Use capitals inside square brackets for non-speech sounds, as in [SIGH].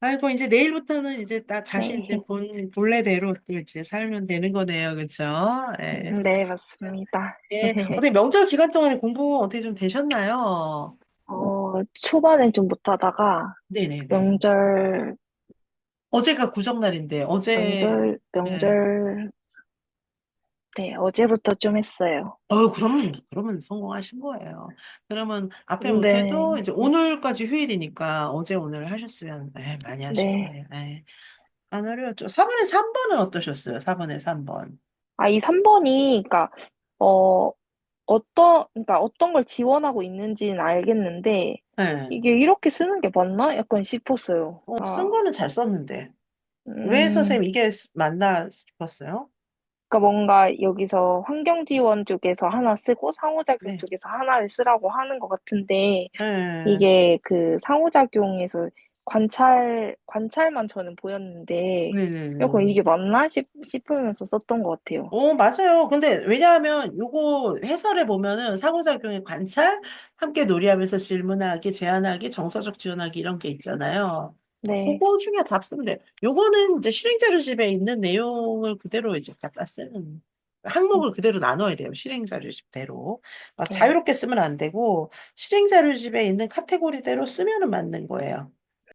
아이고, 이제 내일부터는 이제 다, 다시 이제 네. 본, 본래대로 또 이제 살면 되는 거네요. 그쵸? 예. 네, 맞습니다. 예. [LAUGHS] 어떻게 명절 기간 동안에 공부 어떻게 좀 되셨나요? 어, 초반에 좀 못하다가 네네네. 명절, 어제가 구정날인데, 어제, 명절, 예. 명절, 네, 어제부터 좀 했어요. 어, 그러면, 그러면 성공하신 거예요. 그러면 앞에 못해도 네, 이제 오늘까지 휴일이니까 어제 오늘 하셨으면, 예, 많이 하신 네. 거예요. 예. 안 어려웠죠. 4번에 3번은 어떠셨어요? 4번에 3번. 아, 이 3번이, 그니까, 어, 어떤, 그러니까 어떤 걸 지원하고 있는지는 알겠는데, 예. 이게 이렇게 쓰는 게 맞나? 약간 싶었어요. 어, 쓴 아, 거는 잘 썼는데. 왜 음, 선생님 이게 맞나 싶었어요? 그러니까 뭔가 여기서 환경 지원 쪽에서 하나 쓰고 상호작용 네. 쪽에서 하나를 쓰라고 하는 것 같은데, 예. 이게 그 상호작용에서 관찰, 관찰만 저는 보였는데, 네네네. 이게 맞나 싶, 싶으면서 썼던 것 같아요. 어, 맞아요. 근데 왜냐하면 요거 해설에 보면은 상호작용의 관찰, 함께 놀이하면서 질문하기, 제안하기, 정서적 지원하기 이런 게 있잖아요. 네, 그거 중에 답 쓰면 돼요. 요거는 이제 실행자료집에 있는 내용을 그대로 이제 갖다 쓰는 음, 항목을 그대로 나눠야 돼요. 실행자료집대로. 막 네, 자유롭게 쓰면 안 되고 실행자료집에 있는 카테고리대로 쓰면은 맞는 거예요.